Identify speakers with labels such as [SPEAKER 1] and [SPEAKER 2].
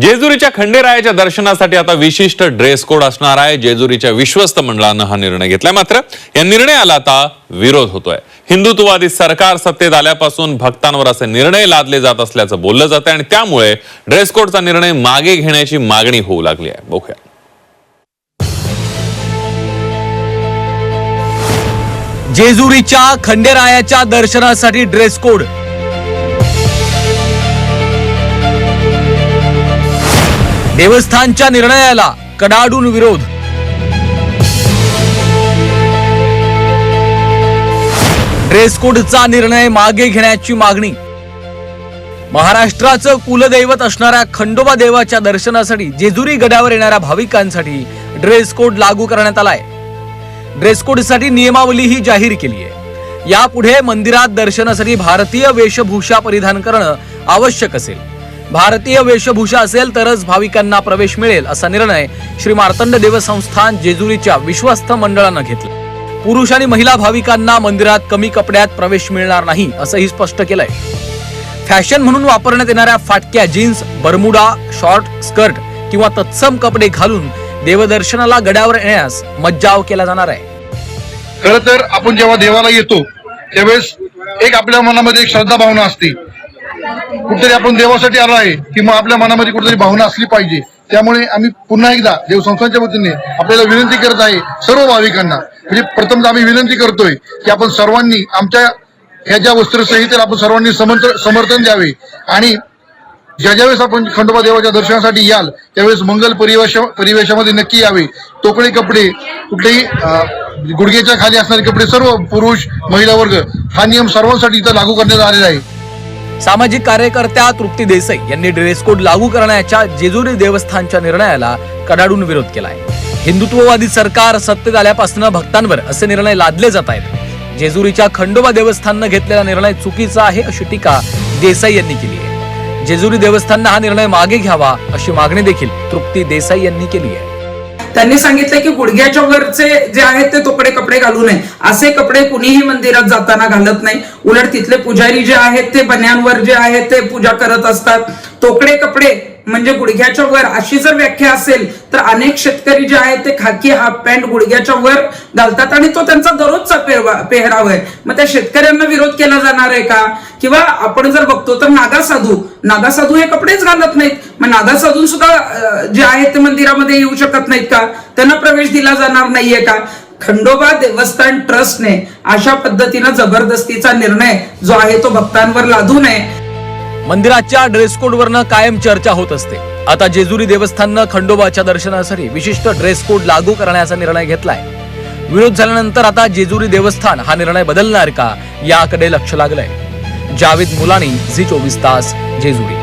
[SPEAKER 1] जेजुरीच्या खंडेरायाच्या दर्शनासाठी आता विशिष्ट ड्रेस कोड असणार आहे. जेजुरीच्या विश्वस्त मंडळानं हा निर्णय घेतलाय. मात्र या निर्णयाला आता विरोध होतोय. हिंदुत्ववादी सरकार सत्तेत आल्यापासून भक्तांवर असे निर्णय लादले जात असल्याचं बोललं जातं आणि त्यामुळे ड्रेस कोडचा निर्णय मागे घेण्याची मागणी होऊ लागली आहे. बघूया.
[SPEAKER 2] जेजुरीच्या खंडेरायाच्या दर्शनासाठी ड्रेस कोड देवस्थानच्या निर्णयाला कडाडून विरोध. ड्रेस कोडचा निर्णय मागे घेण्याची मागणी. महाराष्ट्राचं कुलदैवत असणाऱ्या खंडोबा देवाच्या दर्शनासाठी जेजुरी गडावर येणाऱ्या भाविकांसाठी ड्रेस कोड लागू करण्यात आलाय. ड्रेस कोडसाठी नियमावली ही जाहीर केली आहे यापुढे मंदिरात दर्शनासाठी भारतीय वेशभूषा परिधान करणं आवश्यक असेल. भारतीय वेशभूषा असेल तरच भाविकांना प्रवेश मिळेल असा निर्णय श्री मार्तंड देवसंस्थान जेजुरीच्या विश्वस्त मंडळानं घेतला. पुरुष आणि महिला भाविकांना मंदिरात कमी कपड्यात प्रवेश मिळणार नाही असंही स्पष्ट केलंय. फॅशन म्हणून वापरण्यात येणाऱ्या फाटक्या जीन्स बरमुडा शॉर्ट स्कर्ट किंवा तत्सम कपडे घालून देवदर्शनाला गड्यावर येण्यास मज्जाव केला जाणार आहे.
[SPEAKER 3] खर तर आपण जेव्हा देवाला येतो त्यावेळेस एक आपल्या मनामध्ये एक श्रद्धा भावना असते. कुठेतरी आपण देवासाठी आलो आहे किंवा आपल्या मनामध्ये कुठेतरी भावना असली पाहिजे. त्यामुळे आम्ही पुन्हा एकदा देवसंस्थांच्या वतीने आपल्याला विनंती करत आहे सर्व भाविकांना. म्हणजे प्रथमतः आम्ही विनंती करतोय की आपण सर्वांनी आमच्या ह्या ज्या वस्त्रसंहितेला आपण सर्वांनी समंत्र- समर्थन द्यावे. आणि ज्या ज्यावेळेस आपण खंडोबा देवाच्या दर्शनासाठी याल त्यावेळेस मंगल परिवेश परिवेशामध्ये नक्की यावे. तोकळे कपडे कुठलेही गुडघ्याच्या खाली असणारे कपडे सर्व पुरुष महिला वर्ग हा नियम सर्वांसाठी इथं लागू करण्यात आलेला आहे.
[SPEAKER 2] सामाजिक कार्यकर्त्या तृप्ती देसाई यांनी ड्रेस कोड लागू करण्याच्या जेजुरी देवस्थानच्या निर्णयाला कडाडून विरोध केलाय. हिंदुत्ववादी सरकार सत्तेत आल्यापासून भक्तांवर असे निर्णय लादले जात आहेत. जेजुरीच्या खंडोबा देवस्थाननं घेतलेला निर्णय चुकीचा आहे अशी टीका देसाई यांनी केली आहे. जेजुरी देवस्थाननं हा निर्णय मागे घ्यावा अशी मागणी देखील तृप्ती देसाई यांनी केली आहे.
[SPEAKER 4] त्यांनी सांगितलं की गुडघ्याच्या वरचे जे आहेत ते तोकडे कपडे घालू नये. असे कपडे कुणीही मंदिरात जाताना घालत नाही. उलट तिथले पुजारी जे आहेत ते बन्यांवर जे आहेत ते पूजा करत असतात. तोकडे कपडे म्हणजे गुडघ्याच्या वर अशी जर व्याख्या असेल तर अनेक शेतकरी जे आहेत ते खाकी हाफ पॅन्ट गुडघ्याच्या वर घालतात आणि तो त्यांचा दररोजचा पेहराव आहे. मग त्या शेतकऱ्यांना विरोध केला जाणार आहे का? किंवा आपण जर बघतो तर नागा साधू नागा साधू हे कपडेच घालत नाहीत. मग नागा साधू सुद्धा जे आहेत ते मंदिरामध्ये येऊ शकत नाहीत का? त्यांना प्रवेश दिला जाणार नाहीये का? खंडोबा देवस्थान ट्रस्टने अशा पद्धतीनं जबरदस्तीचा निर्णय जो आहे तो भक्तांवर लादू नये.
[SPEAKER 2] मंदिराच्या ड्रेस कोड वरनं कायम चर्चा होत असते. आता जेजुरी देवस्थाननं खंडोबाच्या दर्शनासाठी विशिष्ट ड्रेस कोड लागू करण्याचा निर्णय घेतलाय. विरोध झाल्यानंतर आता जेजुरी देवस्थान हा निर्णय बदलणार का याकडे लक्ष लागलंय. जावेद मुलानी झी चोवीस तास जेजुरी.